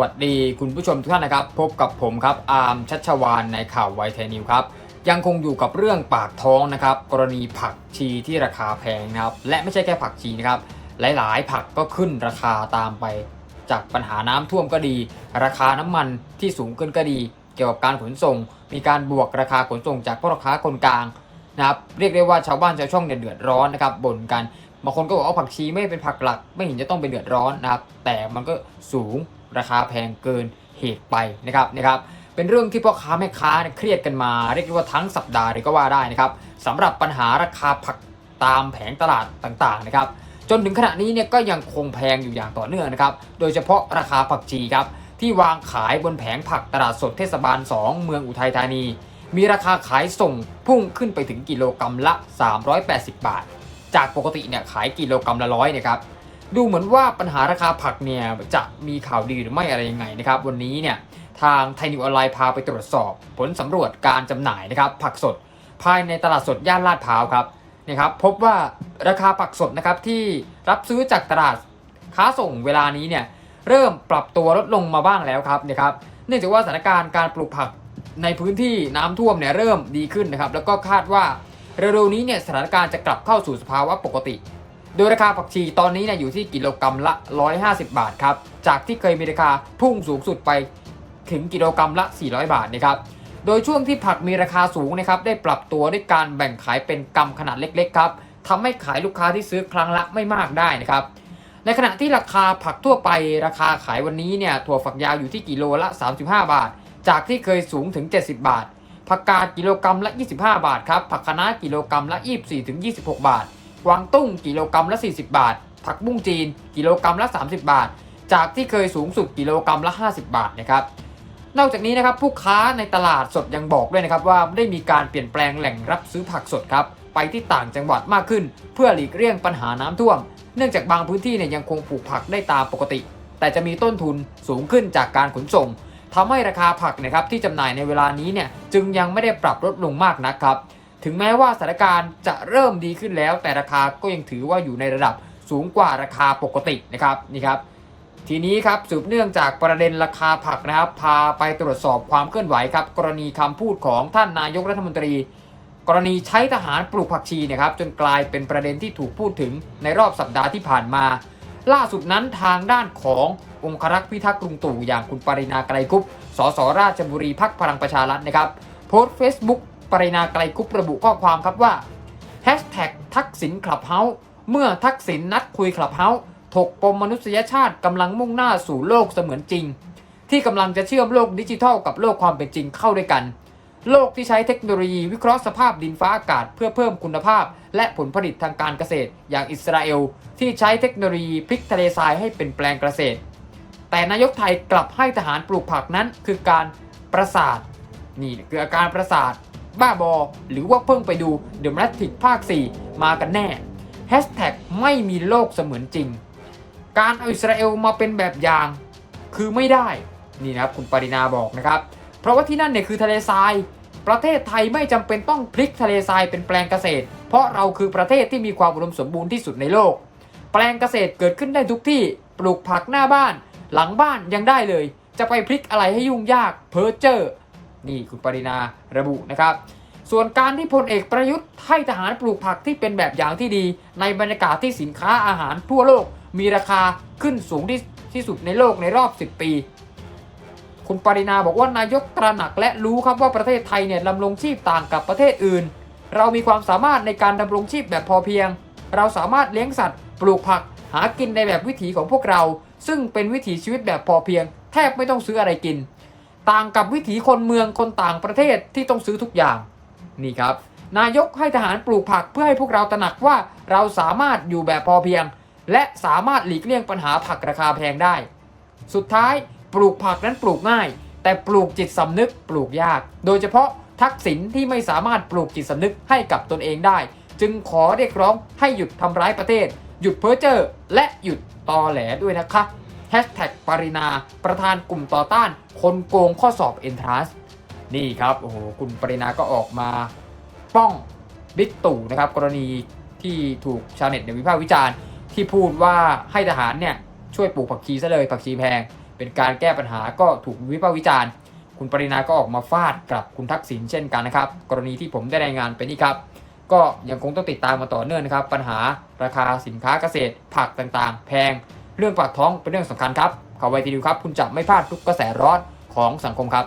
วัสดีคุณผู้ชมทุกท่านนะครับ พบกับผมครับอาร์มชัชวานในข่าวไวเทนิวครับ ยังคงอยู่กับเรื่องปากท้องนะครับ กรณีผักชีที่ราคาแพงนะครับ และไม่ใช่แค่ผักชีนะครับ หลายๆ ผักก็ขึ้นราคาตามไป จากปัญหาน้ำท่วมก็ดี ราคาน้ำมันที่สูงขึ้นก็ดี เกี่ยวกับการขนส่ง มีการบวกราคาขนส่งจากพ่อค้าคนกลางนะครับเรียกได้ว่าชาวบ้านชาวช่องเนี่ยเดือดร้อนนะครับบ่นกันบางคนก็บอกว่าผักชีไม่เป็นผักหลัก ไม่เห็นจะต้องเป็นเดือดร้อนนะครับ แต่มันก็สูง ราคาแพงเกินเหตุไปนะครับนะครับเป็นเรื่องที่พ่อค้าแม่ค้าเครียดกันมาเรียกได้ว่าทั้งสัปดาห์เลยก็ว่าได้นะครับสำหรับปัญหาราคาผักตามแผงตลาดต่างๆนะครับจนถึงขณะนี้เนี่ยก็ยังคงแพงอยู่อย่างต่อเนื่องนะครับโดยเฉพาะราคาผักชีครับที่วางขายบนแผงผักตลาดสดเทศบาล 2 เมืองอุทัยธานี มีราคาขายส่งพุ่งขึ้นไปถึงกิโลกรรัมละ 380 บาท จากปกติเนี่ยขายกิโลกรรัมละร้อยนะครับ ดูเหมือนว่าปัญหาราคาผักเนี่ยจะมีข่าวดีหรือไม่อะไรยังไงนะครับวันนี้เนี่ยทางไทยนิวออนไลน์พาไปตรวจสอบ ผลสำรวจการจำหน่ายนะครับผักสด ภายในตลาดสดย่านลาดพร้าวครับนะครับพบว่าราคาผักสดนะครับที่รับซื้อจากตลาดค้าส่งเวลานี้เนี่ยเริ่มปรับตัวลดลงมาบ้างแล้วครับนะครับเนื่องจากว่าสถานการณ์การปลูกผักในพื้นที่น้ำท่วมเนี่ยเริ่มดีขึ้นนะครับแล้วก็คาดว่าเร็วๆนี้เนี่ยสถานการณ์จะกลับเข้าสู่สภาวะปกติ โดยราคาผักชีตอนนี้เนี่ยอยู่ที่กิโลกรรัมละ 150 บาทครับ จากที่เคยมีราคาพุ่งสูงสุดไปถึงกิโลกรรัมละ 400 บาทนะครับ โดยช่วงที่ผักมีราคาสูงนะครับได้ปรับตัวด้วยการแบ่งขายเป็นกำขนาดเล็กๆครับทำให้ขายลูกค้าที่ซื้อครั้งละไม่มากได้นะครับ ในขณะที่ราคาผักทั่วไปราคาขายวันนี้เนี่ยถั่วฝักยาวอยู่ที่กิโลละ 35 บาท จากที่เคยสูงถึง 70 บาท ผักกาดกิโลกรรัมละ 25 บาทครับ ผักคะน้ากิโลกรรัมละ 24-26 บาท กวางตุ้งกิโลกรรัมละ 40 บาท ผักบุ้งจีนกิโลกรรัมละ 30 บาท จากที่เคยสูงสุดกิโลกรรัมละ 50 บาทนะครับนอกจากนี้นะครับผู้ค้าในตลาดสดยังบอกด้วยนะครับว่าได้มีการเปลี่ยนแปลงแหล่งรับซื้อผักสดครับไปที่ต่างจังหวัดมากขึ้น เพื่อหลีกเลี่ยงปัญหาน้ำท่วม เนื่องจากบางพื้นที่เนี่ยยังคงปลูกผักได้ตามปกติ แต่จะมีต้นทุนสูงขึ้นจากการขนส่งทำให้ราคาผักนะครับที่จำหน่ายในเวลานี้เนี่ยจึงยังไม่ได้ปรับลดลงมากนักครับ ถึงแม้ว่าสถานการณ์จะเริ่มดีขึ้นแล้ว แต่ราคาก็ยังถือว่าอยู่ในระดับสูงกว่าราคาปกตินะครับนี่ครับทีนี้ครับสืบเนื่องจากประเด็นราคาผักนะครับพาไปตรวจสอบความเคลื่อนไหวครับกรณีคำพูดของท่านนายกรัฐมนตรี กรณีใช้ทหารปลูกผักชีนะครับจนกลายเป็นประเด็นที่ถูกพูดถึงในรอบสัปดาห์ที่ผ่านมา ล่าสุดนั้นทางด้านขององครักษ์พิทักษ์กรุงตู่อย่างคุณปรินาไกรคุปสสราชบุรีพักพลังประชารัฐนะครับโพสต์เฟซบุ๊ก ปรินาไกรคุประบุข้อความครับว่า Hashtag ทักษิณคลับเฮาส์เมื่อทักษิณนัดคุยคลับเฮาส์ถกปมมนุษยชาติกำลังมุ่งหน้าสู่โลกเสมือนจริง ที่กำลังจะเชื่อมโลกดิจิทัลกับโลกความเป็นจริงเข้าด้วยกัน โลกที่ใช้เทคโนโลยีวิเคราะห์สภาพดินฟ้าอากาศเพื่อเพิ่มคุณภาพ และผลผลิตทางการเกษตร อย่างอิสราเอล ที่ใช้เทคโนโลยีพลิกทะเลทรายให้เป็นแปลงเกษตร แต่นายกไทยกลับให้ทหารปลูกผักนั้นคือการประสาทนี่คืออาการประสาท บ้าบอ หรือว่าเพิ่งไปดู The Matrix ภาค 4 มากันแน่ Hashtag ไม่มีโลกเสมือนจริง การเอาอิสราเอลมาเป็นแบบอย่าง คือไม่ได้ นี่นะครับคุณปรินาบอกนะครับ เพราะว่าที่นั่นเนี่ยคือทะเลทราย ประเทศไทยไม่จำเป็นต้องพลิกทะเลทรายเป็นแปลงเกษตร เพราะเราคือประเทศที่มีความอุดมสมบูรณ์ที่สุดในโลก แปลงเกษตรเกิดขึ้นได้ทุกที่ ปลูกผักหน้าบ้าน หลังบ้านยังได้เลย จะไปพลิกอะไรให้ยุ่งยาก เพ้อเจอร์ นี่คุณปรินาระบุนะครับ ส่วนการที่พลเอกประยุทธ์ให้ทหารปลูกผักที่เป็นแบบอย่างที่ดี ในบรรยากาศที่สินค้าอาหารทั่วโลกมีราคาขึ้นสูงที่ที่สุดในโลกในรอบ 10 ปี คุณปรินาบอกว่านายกตระหนักและรู้ครับว่าประเทศไทยเนี่ยดำรงชีพต่างกับประเทศอื่น เรามีความสามารถในการดำรงชีพแบบพอเพียง เราสามารถเลี้ยงสัตว์ ปลูกผัก หากินในแบบวิถีของพวกเรา ซึ่งเป็นวิถีชีวิตแบบพอเพียง แทบไม่ต้องซื้ออะไรกิน ต่างกับวิถีคนเมืองคนต่างประเทศที่ต้องซื้อทุกอย่างนี่ครับ นายกให้ทหารปลูกผักเพื่อให้พวกเราตระหนักว่าเราสามารถอยู่แบบพอเพียง และสามารถหลีกเลี่ยงปัญหาผักราคาแพงได้ สุดท้ายปลูกผักนั้นปลูกง่าย แต่ปลูกจิตสำนึกปลูกยาก โดยเฉพาะทักษิณที่ไม่สามารถปลูกจิตสำนึกให้กับตนเองได้ จึงขอเรียกร้องให้หยุดทำร้ายประเทศ หยุดเพ้อเจ้อและหยุดตอแหลด้วยนะคะ แฮชแท็กปรินา ประธานกลุ่มต่อต้าน คนโกงข้อสอบเอ็นทรัสนี่ครับโอ้โหคุณปรินาก็ออกมาป้องบิ๊กตู่นะครับกรณีที่ถูกชาวเน็ตเดี๋ยวิพากษ์วิจารณ์ ที่พูดว่าให้ทหารเนี่ยช่วยปลูกผักชีซะเลยผักชีแพง เป็นการแก้ปัญหาก็ถูกวิพากษ์วิจารณ์ คุณปรินาก็ออกมาฟาดกลับคุณทักษิณเช่นกันนะครับ กรณีที่ผมได้รายงานไปนี่ครับ ก็ยังคงต้องติดตามมาต่อเนื่องนะครับ ปัญหาราคาสินค้าเกษตรผักต่างๆ แพง เรื่องปากท้องเป็นเรื่องสำคัญครับข่าวไวทีดูครับ คุณจะไม่พลาดทุกกระแสร้อนของสังคมครับ